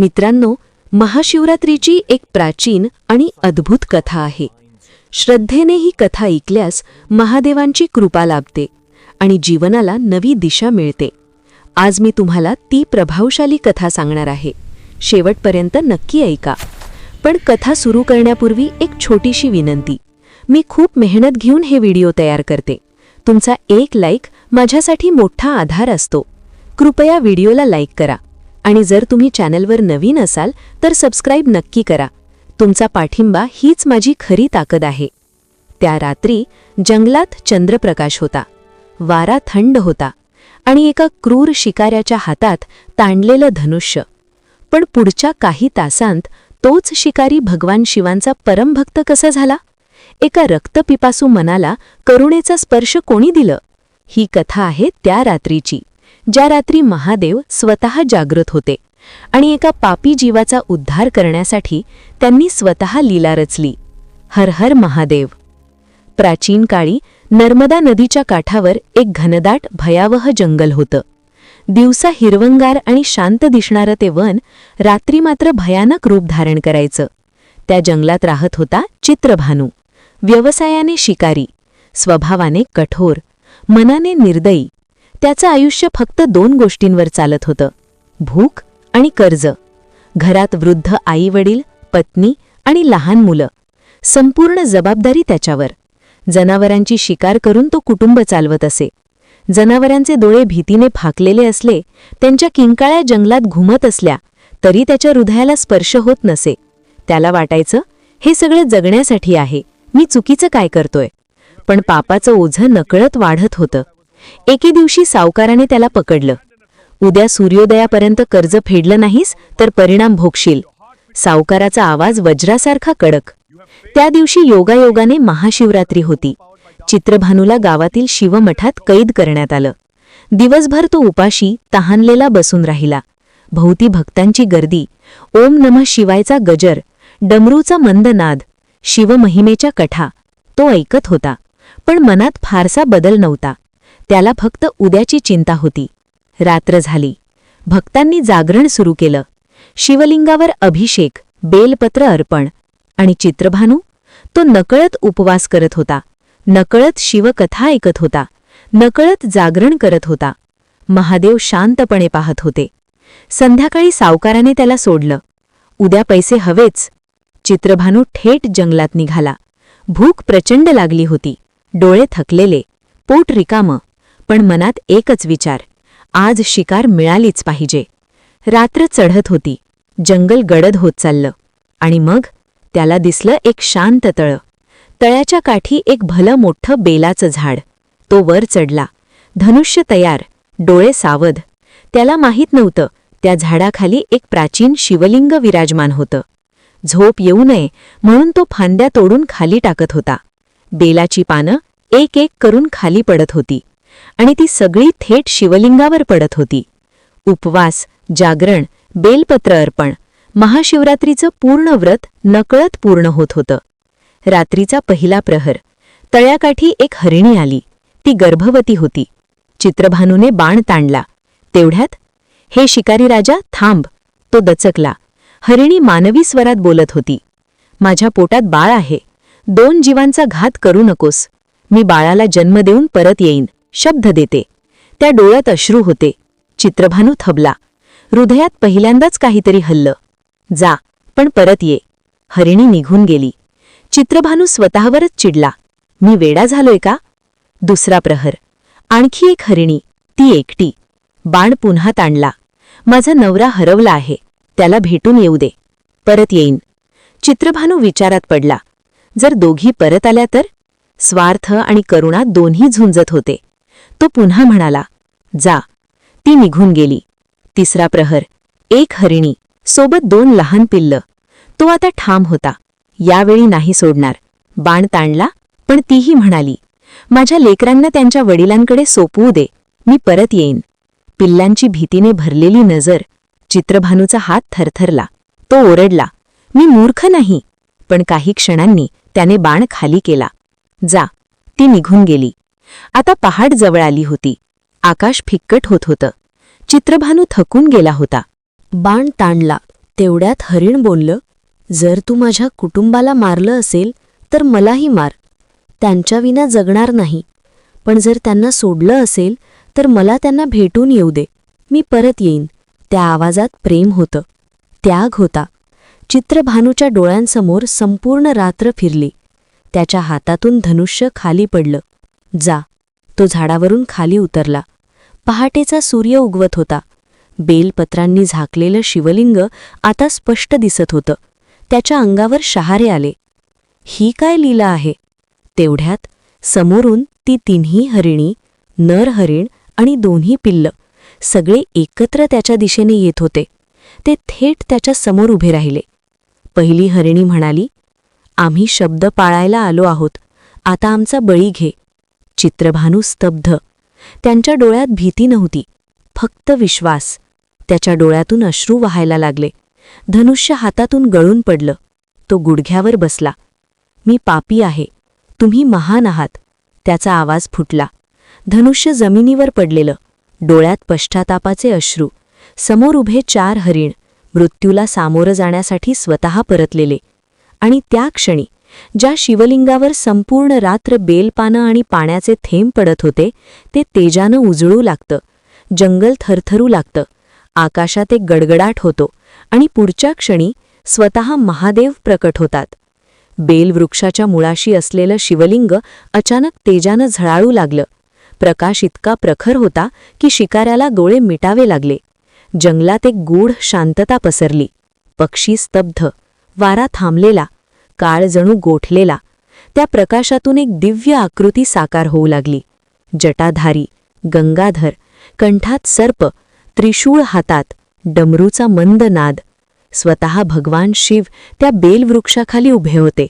मित्रांनो महाशिवरात्रीची एक प्राचीन आणि अद्भुत कथा आहे. श्रद्धेने ही कथा ऐकल्यास महादेवांची कृपा लाभते आणि जीवनाला नवी दिशा मिळते. आज मी तुम्हाला ती प्रभावशाली कथा सांगणार आहे. शेवटपर्यंत नक्की ऐका. पण कथा सुरू करण्यापूर्वी एक छोटीशी विनंती. मी खूप मेहनत घेऊन हे व्हिडिओ तयार करते. तुमचा एक लाईक माझ्यासाठी मोठा आधार असतो. कृपया व्हिडिओला लाईक करा. आणि जर तुम्ही चॅनलवर नवीन असाल तर सबस्क्राईब नक्की करा. तुमचा पाठिंबा हीच माझी खरी ताकद आहे. त्या रात्री जंगलात चंद्रप्रकाश होता. वारा थंड होता आणि एका क्रूर शिकाऱ्याच्या हातात ताणलेलं धनुष्य. पण पुढच्या काही तासांत तोच शिकारी भगवान शिवांचा परमभक्त कसा झाला? एका रक्तपिपासू मनाला करुणेचा स्पर्श कोणी दिलं? ही कथा आहे त्या रात्रीची. ज्या रात्री महादेव स्वतः जागृत होते आणि एका पापी जीवाचा उद्धार करण्यासाठी त्यांनी स्वतः लीला रचली. हर हर महादेव. प्राचीन काळी नर्मदा नदीच्या काठावर एक घनदाट भयावह जंगल होतं. दिवसा हिरवंगार आणि शांत दिसणारं ते वन रात्री मात्र भयानक रूप धारण करायचं. त्या जंगलात राहत होता चित्रभानू. व्यवसायाने शिकारी. स्वभावाने कठोर. मनाने निर्दयी. त्याचं आयुष्य फक्त दोन गोष्टींवर चालत होतं. भूक आणि कर्ज. घरात वृद्ध आईवडील पत्नी आणि लहान मुलं. संपूर्ण जबाबदारी त्याच्यावर. जनावरांची शिकार करून तो कुटुंब चालवत असे. जनावरांचे डोळे भीतीने फाकलेले असले त्यांच्या किंकाळ्या जंगलात घुमत असल्या तरी त्याच्या हृदयाला स्पर्श होत नसे. त्याला वाटायचं हे सगळं जगण्यासाठी आहे. मी चुकीचं काय करतोय? पण पापाचं ओझं नकळत वाढत होतं. एके दिवशी सावकाराने त्याला पकडलं. उद्या सूर्योदयापर्यंत कर्ज फेडलं नाहीस तर परिणाम भोगशील. सावकाराचा आवाज वज्रासारखा कडक. त्या दिवशी योगायोगाने महाशिवरात्री होती. चित्रभानूला गावातील शिवमठात कैद करण्यात आलं. दिवसभर तो उपाशी तहानलेला बसून राहिला. भोवती भक्तांची गर्दी. ओम नमः शिवायचा गजर डमरूचा मंद नाद शिवमहिमेच्या कठा तो ऐकत होता. पण मनात फारसा बदल नव्हता. त्याला फक्त उद्याची चिंता होती. रात्र झाली. भक्तांनी जागरण सुरू केलं. शिवलिंगावर अभिषेक बेलपत्र अर्पण आणि चित्रभानू तो नकळत उपवास करत होता. नकळत शिवकथा ऐकत होता. नकळत जागरण करत होता. महादेव शांतपणे पाहत होते. संध्याकाळी सावकाराने त्याला सोडलं. उद्या पैसे हवेच. चित्रभानू थेट जंगलात निघाला. भूक प्रचंड लागली होती. डोळे थकलेले. पोट रिकामं. पण मनात एकच विचार आज शिकार मिळालीच पाहिजे. रात्र चढत होती जंगल गडद होत चाललं आणि मग त्याला दिसलं एक शांत तळ. तळ्याच्या काठी एक भलं मोठं बेलाचं झाड. तो वर चढला. धनुष्य तयार डोळे सावध. त्याला माहीत नव्हतं त्या झाडाखाली एक प्राचीन शिवलिंग विराजमान होतं. झोप येऊ नये म्हणून तो फांद्या तोडून खाली टाकत होता. बेलाची पानं एक एक करून खाली पडत होती. आणि ती सगळी थेट शिवलिंगावर पडत होती. उपवास जागरण बेलपत्र अर्पण महाशिवरात्रीचं पूर्ण व्रत नकळत पूर्ण होत होतं. रात्रीचा पहिला प्रहर. तळ्याकाठी एक हरिणी आली. ती गर्भवती होती. चित्रभानूने बाण ताणला. तेवढ्यात हे शिकारी राजा थांब. तो दचकला. हरिणी मानवी स्वरात बोलत होती. माझ्या पोटात बाळ आहे. दोन जीवांचा घात करू नकोस. मी बाळाला जन्म देऊन परत येईन. शब्द देते. त्या डोळ्यात अश्रू होते. चित्रभानू थबला. हृदयात पहिल्यांदाच काहीतरी हल्लं. जा पण परत ये. हरिणी निघून गेली. चित्रभानू स्वतःवरच चिडला. मी वेडा झालोय का? दुसरा प्रहर. आणखी एक हरिणी. ती एकटी. बाण पुन्हा ताणला. माझा नवरा हरवला आहे. त्याला भेटून येऊ दे. परत येईन. चित्रभानू विचारात पडला. जर दोघी परत आल्या तर? स्वार्थ आणि करुणा दोन्ही झुंजत होते. तो पुन्हा म्हणाला जा. ती निघून गेली. तिसरा प्रहर एक हरिणी सोबत दोन लहान पिल्ल. तो आता ठाम होता. यावेळी नाही सोडणार. बाण ताणला पण तीही म्हणाली माझ्या लेकरांना त्यांच्या वडिलांकडे सोपवू दे. मी परत येईन. पिल्लांची भीतीने भरलेली नजर चित्रभानूचा हात थरथरला. तो ओरडला मी मूर्ख नाही. पण काही क्षणांनी त्याने बाण खाली केला. जा ती निघून गेली. आता पहाट जवळ आली होती. आकाश फिक्कट होत होतं. चित्रभानू थकून गेला होता. बाण ताणला. तेवढ्यात हरिण बोललं जर तू माझ्या कुटुंबाला मारलं असेल तर मलाही मार. त्यांच्याविना जगणार नाही. पण जर त्यांना सोडलं असेल तर मला त्यांना भेटून येऊ दे. मी परत येईन. त्या आवाजात प्रेम होतं. त्याग होता. चित्रभानूच्या डोळ्यांसमोर संपूर्ण रात्र फिरली. त्याच्या हातातून धनुष्य खाली पडलं. जा. तो झाडावरून खाली उतरला. पहाटेचा सूर्य उगवत होता. बेलपत्रांनी झाकलेलं शिवलिंग आता स्पष्ट दिसत होतं. त्याच्या अंगावर शहारे आले. ही काय लीला आहे? तेवढ्यात समोरून ती तिन्ही हरिणी नर हरिण आणि दोन्ही पिल्ल सगळे एकत्र त्याच्या दिशेने येत होते. ते थेट त्याच्यासमोर उभे राहिले. पहिली हरिणी म्हणाली आम्ही शब्द पाळायला आलो आहोत. आता आमचा बळी घे. चित्रभानू स्तब्ध. त्यांच्या डोळ्यात भीती नव्हती. फक्त विश्वास. त्याच्या डोळ्यातून अश्रू व्हायला लागले. धनुष्य हातातून गळून पडलं. तो गुडघ्यावर बसला. मी पापी आहे. तुम्ही महान आहात. त्याचा आवाज फुटला. धनुष्य जमिनीवर पडलेलं. डोळ्यात पश्चातापाचे अश्रू. समोर उभे चार हरिण. मृत्यूला सामोरं जाण्यासाठी स्वतः परतलेले. आणि त्या क्षणी ज्या शिवलिंगावर संपूर्ण रात्र बेलपानं आणि पाण्याचे थेंब पडत होते ते तेजानं उजळू लागतं जंगल थरथरू लागतं आकाशात एक गडगडाट होतो आणि पुढच्या क्षणी स्वतः महादेव प्रकट होतात. बेलवृक्षाच्या मुळाशी असलेलं शिवलिंग अचानक तेजानं झळाळू लागलं. प्रकाश इतका प्रखर होता की शिकाऱ्याला डोळे मिटावे लागले. जंगलात एक गूढ शांतता पसरली. पक्षी स्तब्ध. वारा थांबलेला. काळ जणू गोठलेला त्या प्रकाशातून एक दिव्य आकृती साकार होऊ लागली. जटाधारी गंगाधर कंठात सर्प त्रिशूळ हातात डमरूचा मंद नाद. स्वतः भगवान शिव त्या बेलवृक्षाखाली उभे होते.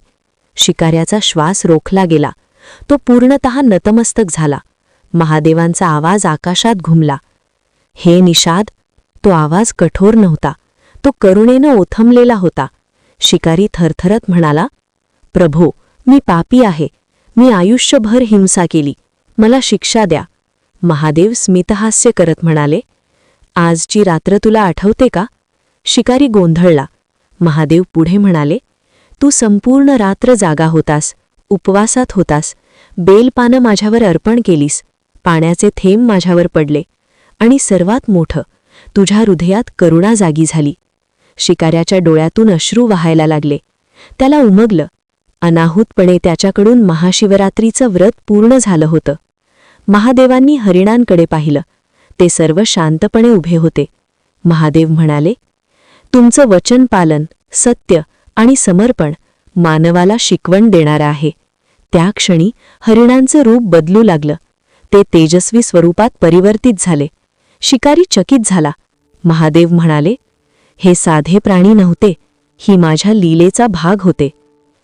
शिकाऱ्याचा श्वास रोखला गेला. तो पूर्णत नतमस्तक झाला. महादेवांचा आवाज आकाशात घुमला. हे निषाद तो आवाज कठोर नव्हता. तो करुणेनं ओथंबलेला होता. शिकारी थरथरत म्हणाला प्रभो मी पापी आहे. मी आयुष्यभर हिंसा केली. मला शिक्षा द्या. महादेव स्मितहास्य करत म्हणाले आजची रात्र तुला आठवते का? शिकारी गोंधळला. महादेव पुढे म्हणाले तू संपूर्ण रात्र जागा होतास उपवासात होतास. बेलपानं माझ्यावर अर्पण केलीस. पाण्याचे थेंब माझ्यावर पडले. आणि सर्वात मोठं तुझ्या हृदयात करुणा जागी झाली. शिकाऱ्याच्या डोळ्यातून अश्रू वाहायला लागले. त्याला उमगलं. अनाहूतपणे त्याच्याकडून महाशिवरात्रीचं व्रत पूर्ण झालं होतं. महादेवांनी हरिणांकडे पाहिलं. ते सर्व शांतपणे उभे होते. महादेव म्हणाले तुमचं वचन पालन सत्य आणि समर्पण मानवाला शिकवण देणारं आहे. त्या क्षणी हरिणांचं रूप बदलू लागलं. ते तेजस्वी स्वरूपात परिवर्तित झाले. शिकारी चकित झाला. महादेव म्हणाले हे साधे प्राणी नव्हते. ही माझ्या लीलेचा भाग होते.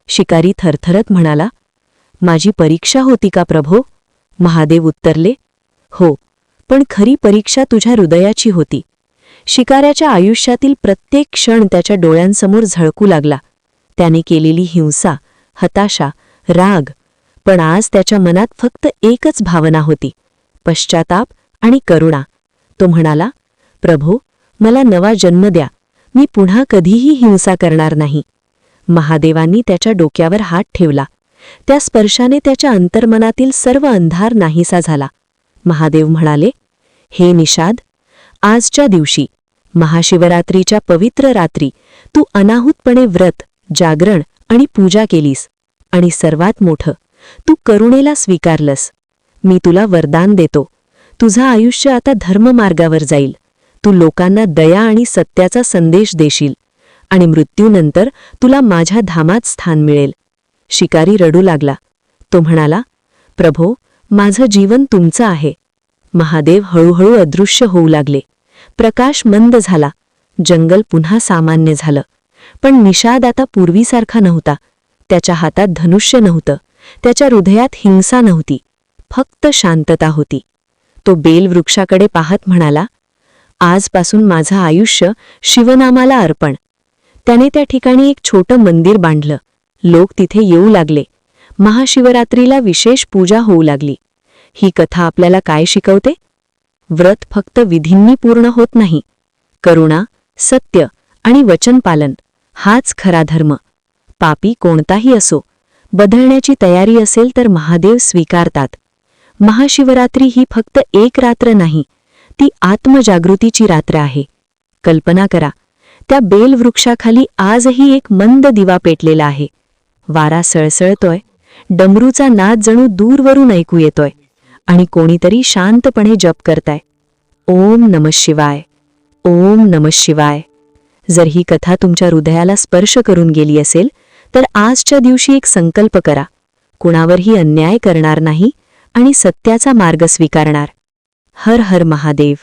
शिकारी थरथरत म्हणाला माझी परीक्षा होती का प्रभो? महादेव उत्तरले हो पण खरी परीक्षा तुझ्या हृदयाची होती. शिकाऱ्याच्या आयुष्यातील प्रत्येक क्षण त्याच्या डोळ्यांसमोर झळकू लागला. त्याने केलेली हिंसा हताशा राग पण आज त्याच्या मनात फक्त एकच भावना होती पश्चाताप आणि करुणा. तो म्हणाला प्रभो मला नवा जन्म द्या. मी पुन्हा कधीही हिंसा करणार नाही. महादेवांनी त्याच्या डोक्यावर हात ठेवला. त्या स्पर्शाने त्याच्या अंतर्मनातील सर्व अंधार नाहीसा झाला. महादेव म्हणाले हे निषाद आजच्या दिवशी महाशिवरात्रीच्या पवित्र रात्री तू अनाहूतपणे व्रत जागरण आणि पूजा केलीस. आणि सर्वात मोठं तू करुणेला स्वीकारलंस. मी तुला वरदान देतो. तुझं आयुष्य आता धर्ममार्गावर जाईल. तू लोकांना दया आणि सत्याचा संदेश देशील आणि मृत्यूनंतर तुला माझ्या धामात स्थान मिळेल. शिकारी रडू लागला. तो म्हणाला प्रभो माझं जीवन तुमचं आहे. महादेव हळूहळू अदृश्य होऊ लागले. प्रकाश मंद झाला. जंगल पुन्हा सामान्य झालं. पण निषाद आता पूर्वीसारखा नव्हता. त्याच्या हातात धनुष्य नव्हतं. त्याच्या हृदयात हिंसा नव्हती. फक्त शांतता होती. तो बेलवृक्षाकडे पाहत म्हणाला आजपासून माझं आयुष्य शिवनामाला अर्पण. त्याने त्या ठिकाणी एक छोटं मंदिर बांधलं. लोक तिथे येऊ लागले. महाशिवरात्रीला विशेष पूजा होऊ लागली. ही कथा आपल्याला काय शिकवते? व्रत फक्त विधींनी पूर्ण होत नाही. करुणा सत्य आणि वचनपालन हाच खरा धर्म. पापी कोणताही असो बदलण्याची तयारी असेल तर महादेव स्वीकारतात. महाशिवरात्री ही फक्त एक रात्र नाही ती आत्मजागृतीची रात्र आहे. कल्पना करा त्या बेलवृक्षाखाली आजही एक मंद दिवा पेटलेला आहे. वारा सळसळतोय डमरूचा नाद जणू दूरवरून ऐकू येतोय आणि कोणीतरी शांतपणे जप करताय. ओम नम शिवाय ओम नम शिवाय. जर ही कथा तुमच्या हृदयाला स्पर्श करून गेली असेल तर आजच्या दिवशी एक संकल्प करा. कुणावरही अन्याय करणार नाही आणि सत्याचा मार्ग स्वीकारणार. हर हर महादेव.